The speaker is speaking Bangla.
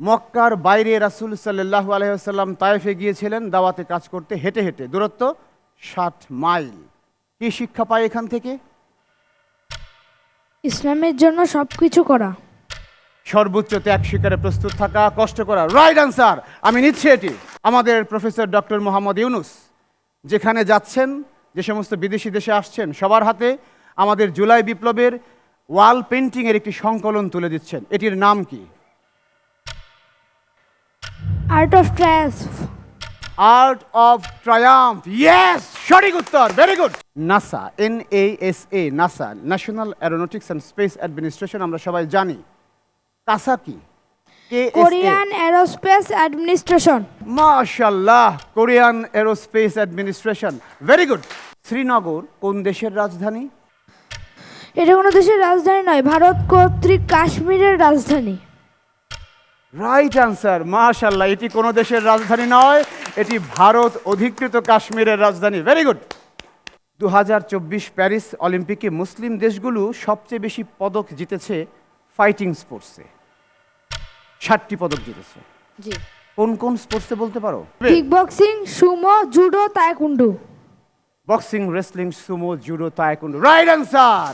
মক্কার বাইরে রাসুল সাল্লাল্লাহু আলাইহি ওয়াসাল্লাম তায়েফে গিয়েছিলেন দাওয়াতে কাজ করতে হেঁটে হেঁটে। দূরত্ব ষাট মাইল। কি শিক্ষা পায় এখান থেকে? ইসলামের জন্য সব কিছু করা। সর্বোচ্চ ত্যাগ শিকারে প্রস্তুত থাকা কষ্ট করা। রাইট আনসার আমি নিচ্ছি এটি। আমাদের প্রফেসর ডক্টর মোহাম্মদ ইউনুস যেখানে যাচ্ছেন যে সমস্ত বিদেশি দেশে আসছেন সবার হাতে আমাদের জুলাই বিপ্লবের ওয়াল পেন্টিংয়ের একটি সংকলন তুলে দিচ্ছেন। এটির নাম কি? Art of triumph art of triumph yes সঠিক উত্তর very good NASA N A S A NASA National Aeronautics and Space Administration আমরা সবাই জানি। কাসা কি KSA কোরিয়ান এরোস্পেস অ্যাডমিনিস্ট্রেশন মাশাল্লাহ Korean Aerospace Administration very good Srinagar কোন দেশের রাজধানী? এটা কোনো দেশের রাজধানী নয় ভারত কর্তৃক কাশ্মীরের রাজধানী। রাইট আনসার মাশাল্লাহ এটি কোনো দেশের রাজধানী নয় এটি ভারত অধিকৃত কাশ্মীরের রাজধানী। ভেরি গুড দুহাজার চব্বিশ প্যারিস অলিম্পিকে মুসলিম দেশগুলো সবচেয়ে বেশি পদক জিতেছে ফাইটিং স্পোর্টসে ষাটটি পদক জিতেছে। জি। কোন কোন স্পোর্টসে বলতে পারো? Kick boxing sumo judo taekwondo boxing wrestling sumo judo taekwondo right answer